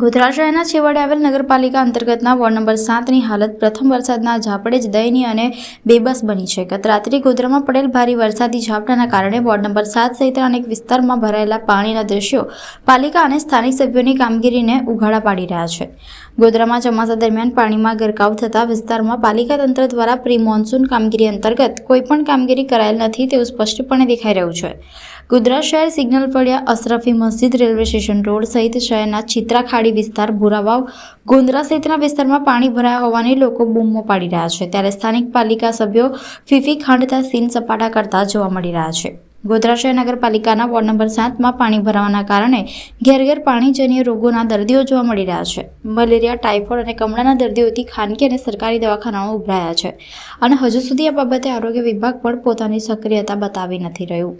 ગોધરા શહેરના છેવાડે આવેલ નગરપાલિકા અંતર્ગતના વોર્ડ નંબર સાતની હાલત પ્રથમ વરસાદના ઝાપડે જ દયનીય અને બેબસ બની છે. ગત રાત્રે ગોધરામાં પડેલ ભારે વરસાદી ઝાપટાના કારણે વોર્ડ નંબર સાત સહિતના અનેક વિસ્તારમાં ભરાયેલા પાણીના દ્રશ્યો પાલિકા અને સ્થાનિક સભ્યોની કામગીરીને ઉઘાડા પાડી રહ્યા છે. ગોધરામાં ચોમાસા દરમિયાન પાણીમાં ગરકાવ થતા વિસ્તારમાં પાલિકા તંત્ર દ્વારા પ્રી મોન્સૂન કામગીરી અંતર્ગત કોઈપણ કામગીરી કરાયેલ નથી તેવું સ્પષ્ટપણે દેખાઈ રહ્યું છે. ગોધરા શહેર સિગ્નલ પડ્યા Ashrafi Masjid railway station road સહિત શહેરના છિત્રા ખાડી વિસ્તાર ભૂરાવાવ ગોંદરા સહિતના વિસ્તારમાં પાણી ભરાયા હોવાની લોકો બૂમો પાડી રહ્યા છે. ત્યારે સ્થાનિક પાલિકા સભ્યો ફીફી ખાંડતા સીન સપાટા કરતા જોવા મળી રહ્યા છે. ગોધરા શહેર નગરપાલિકાના વોર્ડ નંબર સાતમાં પાણી ભરાવાના કારણે ઘેર ઘેર પાણીજન્ય રોગોના દર્દીઓ જોવા મળી રહ્યા છે. મલેરિયા, ટાઇફોઇડ અને કમળાના દર્દીઓથી ખાનગી અને સરકારી દવાખાનાઓ ઉભરાયા છે અને હજુ સુધી આ બાબતે આરોગ્ય વિભાગ પણ પોતાની સક્રિયતા બતાવી નથી રહ્યું.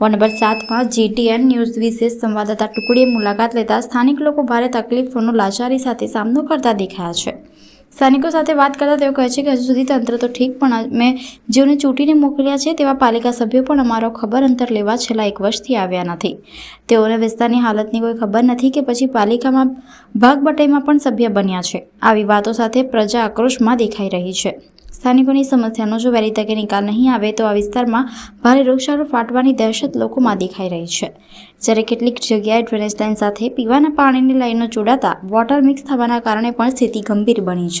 વોર્ડ નંબર સાતમાં જીટીએન ન્યૂઝ વિશેષ સંવાદદાતા ટુકડીએ મુલાકાત લેતા સ્થાનિક લોકો ભારે તકલીફોનો લાચારી સાથે સામનો કરતા દેખાયા છે. સ્થાનિકો સાથે વાત કરતા તેઓ કહે છે કે હજુ સુધી તંત્ર તો ઠીક, પણ અમે જેઓને ચૂંટીને મોકલ્યા છે, તેવા પાલિકા સભ્યો પણ અમારો ખબર અંતર લેવા છેલ્લા એક વર્ષથી આવ્યા નથી. તેઓને વિસ્તારની હાલતની કોઈ ખબર નથી કે પછી પાલિકામાં ભાગબટાઈમાં પણ સભ્ય બન્યા છે. આવી વાતો સાથે પ્રજા આક્રોશમાં દેખાઈ રહી છે. સ્થાનિકોની સમસ્યાનો જો વહેલી તકે નિકાલ નહીં આવે, તો આ વિસ્તારમાં ભારે વૃક્ષારો ફાટવાની દહેશત લોકોમાં દેખાઈ રહી છે. જ્યારે કેટલીક જગ્યાએ ડ્રેનેજ લાઇન સાથે પીવાના પાણીની લાઈનો જોડાતા વોટર મિક્સ થવાના કારણે પણ સ્થિતિ ગંભીર બની છે.